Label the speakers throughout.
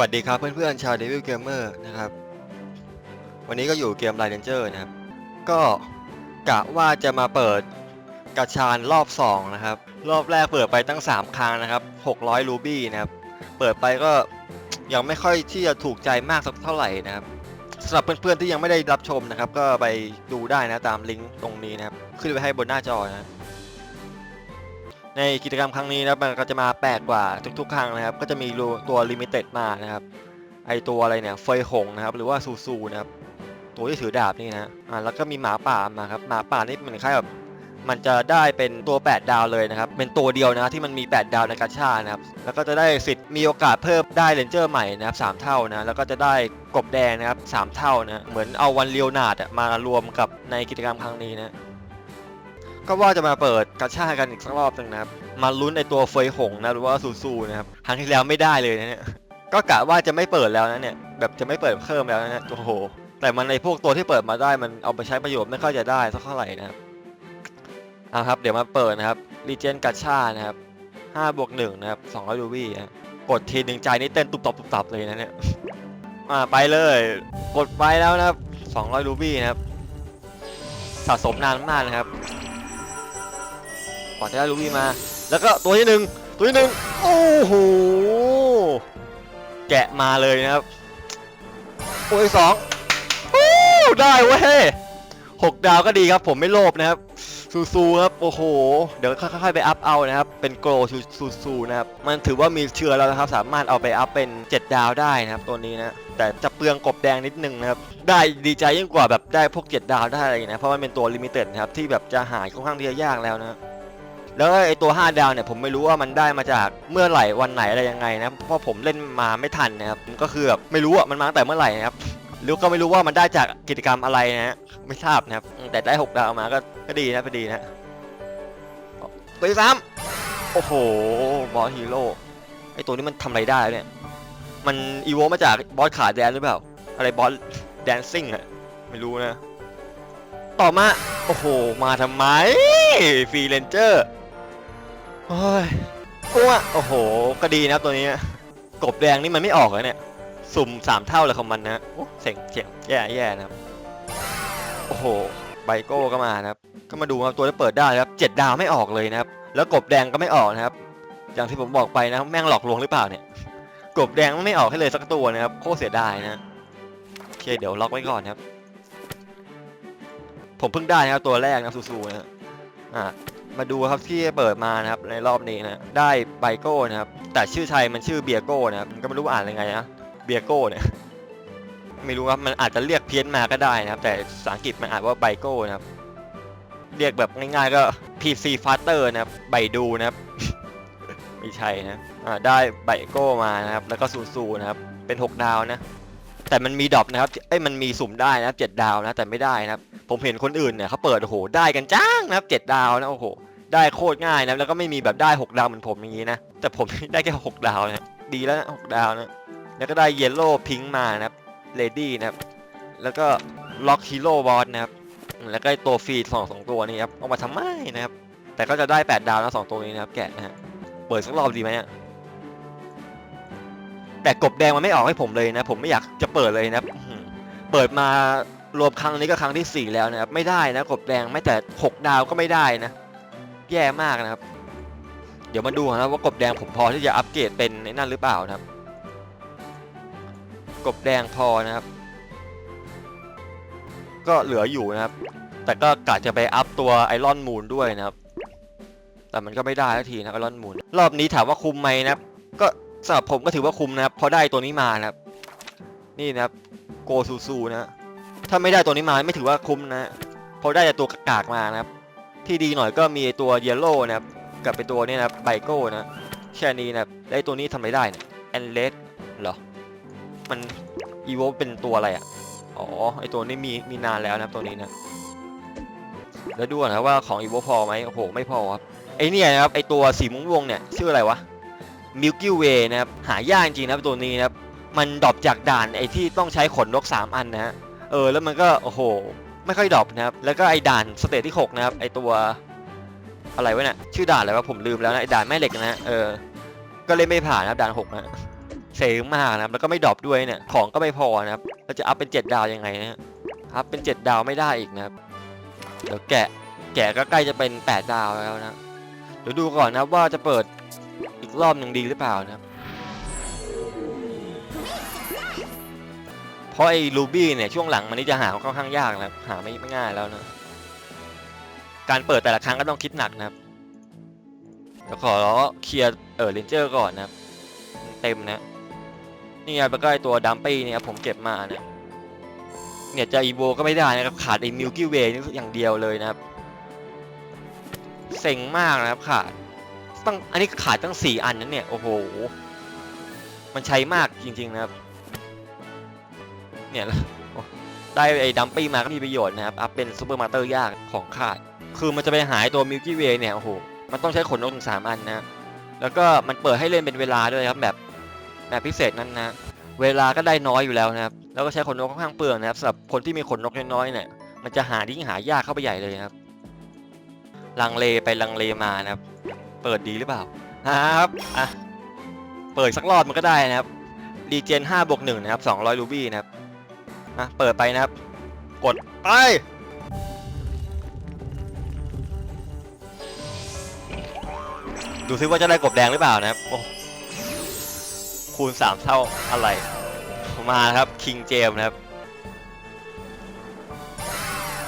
Speaker 1: วัสดีครับเพื่อนๆชาว Devil Gamer นะครับ วันนี้ก็อยู่เกม Line Ranger นะครับ ก็กะว่าจะมาเปิดกระชานรอบ 2 นะครับ รอบแรกเปิดไปตั้ง 3 ครั้งนะครับ 600 รูบี้นะครับ เปิดไปก็ยังไม่ค่อยที่จะถูกใจมากสักเท่าไหร่นะครับสำหรับเพื่อนๆที่ยังไม่ได้รับชมนะครับ ก็ไปดูได้นะตามลิงก์ตรงนี้นะครับ ขึ้นไปให้บนหน้าจอนะ ในกิจกรรมครั้งนี้นะครับมันก็จะมาแปลกกว่าทุกๆ ครั้งนะครับ ก็จะมีตัวลิมิเต็ดมานะครับ ไอตัวอะไรเนี่ยเฟยหงนะครับ หรือว่าซูซูนะครับ ตัวที่ถือดาบนี่นะอ่าแล้วก็มีหมาป่ามาครับหมาป่านี่มันคล้ายแบบมันจะได้เป็นตัว 8 ดาวเลยนะครับ เป็นตัวเดียวนะที่มันมี 8 ดาวในกาชานะครับ แล้วก็จะได้สิทธิ์มีโอกาสเพิ่มได้เลนเจอร์ใหม่นะครับสามเท่านะ แล้วก็จะได้กบแดงนะครับสามเท่านะ เหมือนเอาวันเลียวนาดมารวมกับในกิจกรรมครั้งนี้นะ ก็ว่าจะมาเปิดกาชากันอีกสักรอบหนึงนะครับ มาลุ้นไอตัวเฟยหงนะหรือว่าซูซูนะครับครั้งที่แล้วไม่ได้เลยนะเนี่ย ก็กะว่าจะไม่เปิดแล้วนะเนี่ย แบบจะไม่เปิดเพิ่มแล้วนะเนี่ย โอ้โห แต่มันในพวกตัวที่เปิดมาได้มันเอาไปใช้ประโยชน์ไม่ค่อยจะได้สักเท่าไหร่นะครับเอาครับ เดี๋ยวมาเปิดนะครับรีเจนกาชานะครับ5บวก1นะครับ200ดูวี่นะกดทีหนึ่งใจนี่เต้นตุบตับตุบตับเลยนะเนี่ยอ่าไปเลย กดไปแล้วนะครับ200รูบี้นะครับ สะสมนานมากนะครับ กว่าจะได้ลูบี้มา แล้วก็ตัวที่หนึ่งตัวที่หนึ่งโอ้โหแกะมาเลยนะครับตัวที่สองฮู้ได้เว้ยหกดาวก็ดีครับผมไม่โลภนะครับซูซูครับโอ้โห เดี๋ยวค่อยๆไปอัพเอานะครับ เป็นโกลซูซูนะครับมันถือว่ามีเชื้อแล้วนะครับ สามารถเอาไปอัพเป็น 7 ดาวได้นะครับ ตัวนี้นะแต่จะเปลืองกบแดงนิดนึงนะครับ ได้ดีใจยิ่งกว่าแบบได้พวก 7 ดาวได้อะไรอย่างเงี้ยนะเพราะมันเป็นตัวลิมิเต็ดนะครับ ที่แบบจะหายค่อนข้างที่จะยากแล้วนะ แล้วไอตัว 5 ดาวเนี่ยผมไม่รู้ว่ามันได้มาจากเมื่อไหร่วันไหนอะไรยังไงนะเพราะผมเล่นมาไม่ทันนะครับก็คือแบบไม่รู้อะมันมาตั้งแต่เมื่อไหร่นะครับหรือก็ไม่รู้ว่ามันได้จากกิจกรรมอะไรนะฮะไม่ทราบนะครับแต่ได้ 6 ดาวมาก็ก็ดีนะก็ดีนะตัวที่สามโอ้โหบอสฮีโร่ไอตัวนี้มันทำอะไรได้เนี่ยมันอีโวมาจากบอสขาแดนหรือเปล่า อะไรบอสแดนซิ่งอะไม่รู้นะ ต่อมา โอ้โห มาทำไมฟรีเลนเจอร์ โอ้ยอ้วโอ้โห ก็ดีนะครับตัวนี้ กบแดงนี่มันไม่ออกเลยเนี่ย สุ่มสามเท่าเลยของมันนะโอ้เสียงเสียงแย่แย่นะครับ โอ้โห ไบโก้ก็มานะครับ ก็มาดูครับตัวที่เปิดได้ครับเจ็ดดาวไม่ออกเลยนะครับ แล้วกบแดงก็ไม่ออกนะครับ อย่างที่ผมบอกไปนะแม่งหลอกลวงหรือเปล่าเนี่ย กบแดงไม่ออกให้เลยสักตัวนะครับ โคตรเสียดายนะโอเคเดี๋ยวล็อกไว้ก่อนครับ ผมเพิ่งได้นะครับตัวแรกนะซูซูนะอ่า มาดูครับที่เปิดมานะครับในรอบนี้นะได้ไบโก้นะครับ แต่ชื่อไทยมันชื่อเบียโก้นะครับก็ไม่รู้อ่านยังไงนะเบียโก้เนี่ยไม่รู้ครับมันอาจจะเรียกเพี้ยนมาก็ได้นะครับ แต่ภาษาอังกฤษมันอ่านว่าไบโก้นะครับ เรียกแบบง่ายๆก็ PC Faster นะครับไบดูนะครับไม่ใช่นะได้ไบโก้มานะครับ แล้วก็ซูซูนะครับ เป็น 6 ดาวนะแต่มันมีดรอปนะครับเอ้ยมันมีสุ่มได้นะครับ7ดาวนะแต่ไม่ได้นะครับ ผมเห็นคนอื่นเนี่ยเขาเปิดโอ้โหได้กันจ้างนะครับ7ดาวนะโอ้โห ได้โคตรง่ายนะแล้วก็ไม่มีแบบได้ 6 ดาวเหมือนผมอย่างนี้นะ แต่ผม ได้แค่ 6 ดาวนะดีแล้วนะ6ดาวนะแล้วก็ได้เยลโล่พิงค์มานะครับเลดี้นะครับแล้วก็ล็อกฮีโร่บอสนะครับแล้วก็ตัวฟรีสองสองตัวนี้ครับเอามาทำไมนะครับ แต่ก็จะได้ 8 ดาวนะสองตัวนี้นะครับ แกะนะฮะเปิดสักรอบดีไหมแต่กบแดงมันไม่ออกให้ผมเลยนะ ผมไม่อยากจะเปิดเลยนะเปิดมารวมครั้งนี้ก็ครั้งที่ 4 แล้วนะครับไม่ได้นะกบแดงไม่แต่ 6 ดาวก็ไม่ได้นะ แย่มากนะครับ เดี๋ยวมาดูนะครับว่ากบแดงผมพอที่จะอัปเกรดเป็นไอ้นั่นหรือเปล่านะครับ กบแดงพอนะครับ ก็เหลืออยู่นะครับ แต่ก็กะจะไปอัพตัวไอรอนมูนด้วยนะครับ แต่มันก็ไม่ได้ทันทีนะไอรอนมูนรอบนี้ถามว่าคุ้มไหมนะครับ ก็สำหรับผมก็ถือว่าคุ้มนะครับเพราะได้ตัวนี้มานะครับ นี่นะครับโกซูซูนะถ้าไม่ได้ตัวนี้มาไม่ถือว่าคุ้มนะเพราะได้แต่ตัวกากมานะครับ ที่ดีหน่อยก็มีตัวเยลโล่นะครับกับไปตัวนี้นะไบโก้นะแค่นี้นะได้ตัวนี้ทำอะไรได้เนี่ยแอนเลสเหรอ มันอีโวเป็นตัวอะไรอะ อ๋อไอตัวนี้มีมีนานแล้วนะตัวนี้นะแล้วดูก่อนนะว่าของอีโวพอไหมโอ้โหไม่พอครับไอเนี่ยนะครับไอตัวสีม่วงๆเนี่ยชื่ออะไรวะ Milky Way นะครับหายากจริงนะตัวนี้นะครับมันดรอปจากด่านไอที่ต้องใช้ขนนก3 อันนะเออแล้วมันก็โอ้โห ไม่ค่อยดรอปนะครับ แล้วก็ไอ้ด่านสเตจที่ 6 นะครับ ไอ้ตัวอะไรวะเนี่ยชื่อด่านอะไรวะผมลืมแล้วนะไอ้ด่านแม่เหล็กนะเออ ก็เล่นไม่ผ่านนะครับด่าน6นะเซ็งมากนะครับแล้วก็ไม่ดรอปด้วยเนี่ยของก็ไม่พอนะครับเราจะอัพเป็น 7 ดาวยังไงนะอัพเป็น 7 ดาวไม่ได้อีกนะครับเดี๋ยวแกะแกะก็ใกล้จะเป็น 8 ดาวแล้วนะเดี๋ยวดูก่อนนะว่าจะเปิดอีกรอบหนึ่งดีหรือเปล่านะครับ เพราะไอ้รูบี้เนี่ยช่วงหลังมันนี่จะหาค่อนข้างยากนะครับหาไม่ไม่ง่ายแล้วนะการเปิดแต่ละครั้งก็ต้องคิดหนักนะครับเดี๋ยวขอเคลียร์เออเรนเจอร์ก่อนนะครับเต็มนะนี่ครับแล้วก็ไอตัวดัมปี้เนี่ยครับผมเก็บมาเนี่ยเนี่ยจะอีโวก็ไม่ได้นะครับขาดไอ้มิลกี้เวย์นี่อย่างเดียวเลยนะครับเซ็งมากนะครับขาดตั้งอันนี้ขาดตั้งสี่อันนั้นเนี่ยโอ้โหมันใช้มากจริงๆนะครับ เนี่ยได้ไอ้ดัมปี้มาก็มีประโยชน์นะครับ อัพเป็นซูเปอร์มาสเตอร์ยากของขาด คือมันจะไปหายตัวมิลกี้เวย์เนี่ยโอ้โห มันต้องใช้ขนนกถึงสามอันนะ แล้วก็มันเปิดให้เล่นเป็นเวลาด้วยครับแบบแบบพิเศษนั้นนะ เวลาก็ได้น้อยอยู่แล้วนะครับ แล้วก็ใช้ขนนกค่อนข้างเปลืองนะครับสำหรับคนที่มีขนนกน้อยๆเนี่ย มันจะหายิ่งหายากเข้าไปใหญ่เลยครับ ลังเลไปลังเลมานะครับ เปิดดีหรือเปล่าครับอะเปิดสักรอบมันก็ได้นะครับรีเจน5บวก1นะครับ200รูบี้นะครับ อะเปิดไปนะครับ กดไปดูซิว่าจะได้กบแดงหรือเปล่านะครับ โอ้ คูณ 3 เท่าอะไร มาครับคิงเจมนะครับ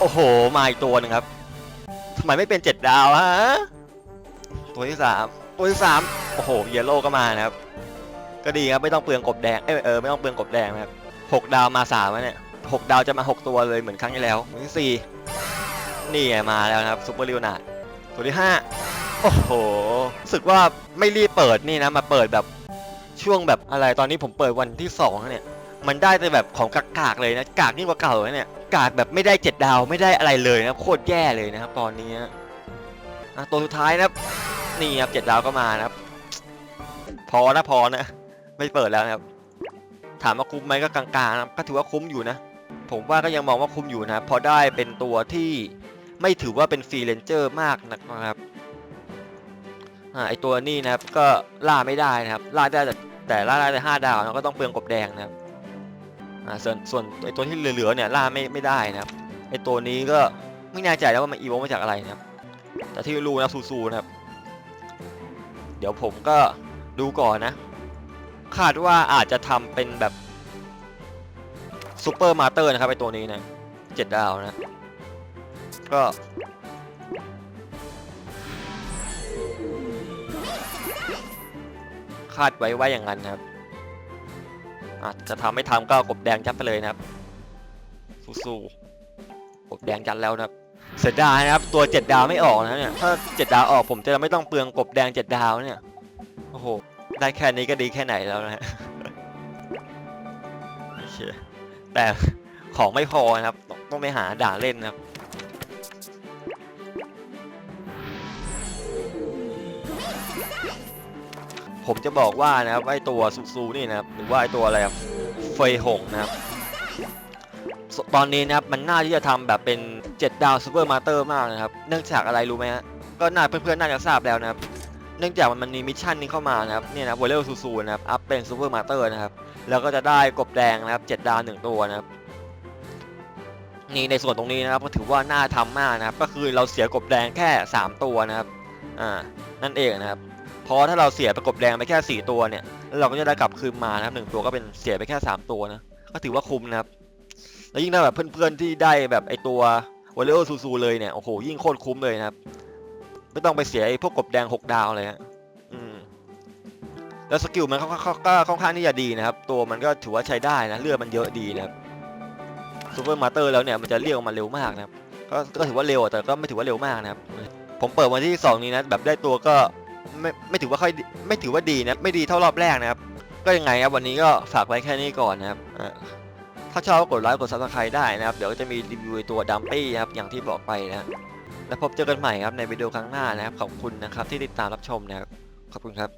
Speaker 1: โอ้โห มาอีกตัวหนึงครับทำไมไม่เป็น 7 ดาวฮะ ตัวที่ 3 ตัวที่ 3 โอ้โห เยลโล่ก็มานะครับ ก็ดีครับ ไม่ต้องเปลืองกบแดง เออไม่ต้องเปลืองกบแดงนะครับ 6 ดาวมา3แล้วเนี่ย6ดาวจะมา 6 ตัวเลยเหมือนครั้งที่แล้วตัวที่4นี่ไงมาแล้วนะครับซุปเปอร์ลิวนาดตัวที่ 5 โอ้โหรู้สึกว่าไม่รีบเปิดนี่นะ มาเปิดแบบช่วงแบบอะไรตอนนี้ผมเปิดวันที่2แล้วเนี่ยมันได้แต่แบบของกากๆเลยนะกากยิ่งกว่าเก่าเลยเนี่ยกากแบบไม่ได้เจ็ดดาวไม่ได้อะไรเลยนะโคตรแย่เลยนะครับตอนนี้นะตัวสุดท้ายนะนี่ครับเจ็ดดาวก็มานะครับ พอนะพอนะ ไม่เปิดแล้วนะครับ ถามว่าคุ้มไหมก็กลางๆนะก็ถือว่าคุ้มอยู่นะ ผมว่าก็ยังมองว่าคุ้มอยู่นะเพอได้เป็นตัวที่ไม่ถือว่าเป็นฟรีเลนเจอร์มากนะครับอไอตัวนี้นะครับก็ล่าไม่ได้นะครับล่าได้แต่แต่ล่าได้แต่ห้าดาวนะก็ต้องเปลืองกบแดงนะครับส่วนส่วนไอตัวที่เหลือๆเนี่ยล่าไม่ไม่ได้นะครับไอตัวนี้ก็ไม่แน่ใจแล้วว่ามันอีโวมาจากอะไรนะครับ แต่ที่รู้นะซูๆนะครับ เดี๋ยวผมก็ดูก่อนนะ คาดว่าอาจจะทำเป็นแบบซูเปอร์มาเตอร์นะครับไอตัวนี้นะเจ็ดดาวนะ ก็คาดไว้ว่าอย่างนั้นครับอาจจะทำไม่ทำก็กบแดงจัดไปเลยนะครับสู้ๆกบแดงจัดแล้วนะครับเสียดายนะครับตัว7ดดาวไม่ออกนะเนี่ยถ้า7ดดาวออกผมจะไม่ต้องเปลืองกบแดง7ดาวเนี่ยโอ้โห ได้แค่นี้ก็ดีแค่ไหนแล้วนะฮะโอเคแต่ของไม่พอนะครับต้องต้องไปหาด่าเล่นนะครับผมจะบอกว่านะครับไอตัวซูซูนี่นะครับหรือว่าไอตัวอะไรอะเฟยหงนะครับ ตอนนี้นะครับมันน่าที่จะทำแบบเป็น 7 ดาวซูเปอร์มาสเตอร์มากนะครับ เนื่องจากอะไรรู้ไหมฮะก็น่าเพื่อนๆน่าจะทราบแล้วนะครับ เนื่องจากมันมีมิชชั่นนี้เข้ามานะครับเนี่ยนะวอลเลอร์ซูซูนะครับอัพเป็นซูเปอร์มาสเตอร์นะครับแล้วก็จะได้กบแดงนะครับ7ดาวหนึ่งตัวนะครับนี่ในส่วนตรงนี้นะครับก็ถือว่าน่าทำมากนะครับ ก็คือเราเสียกบแดงแค่ 3 ตัวนะครับอ่านั่นเองนะครับเพราะถ้าเราเสียประกบแดงไปแค่ 4 ตัวเนี่ยแล้วเราก็จะได้กลับคืนมานะครับหนึ่งตัวก็เป็นเสียไปแค่ 3 ตัวนะก็ถือว่าคุ้มนะครับแล้วยิ่งถ้าแบบเพื่อนๆที่ได้แบบไอตัววอลเลอร์ซูซูเลยเนี่ยโอ้โหยิ่งโคตรคุ้มเลยนะครับ ไม่ต้องไปเสียไอพวกกบแดง6ดาวเลยฮะอืมแล้วสกิลมันก็ค่อนข้างที่จะดีนะครับ ตัวมันก็ถือว่าใช้ได้นะเลือดมันเยอะดีนะครับซูเปอร์มาสเตอร์แล้วเนี่ยมันจะเรียกออกมาเร็วมากนะครับก็ก็ถือว่าเร็วแต่ก็ไม่ถือว่าเร็วมากนะครับ ผมเปิดวันที่สองนี้นะแบบได้ตัวก็ไม่ไม่ถือว่าค่อยไม่ถือว่าดีนะไม่ดีเท่ารอบแรกนะครับ ก็ยังไงครับวันนี้ก็ฝากไว้แค่นี้ก่อนนะครับถ้าชอบก็กดไลค์กดซับสไครต์ได้นะครับ เดี๋ยวจะมีรีวิวตัวดัมปี้ครับอย่างที่บอกไปนะ แล้วพบเจอกันใหม่ครับในวิดีโอครั้งหน้านะครับ ขอบคุณนะครับที่ติดตามรับชมนะครับ ขอบคุณครับ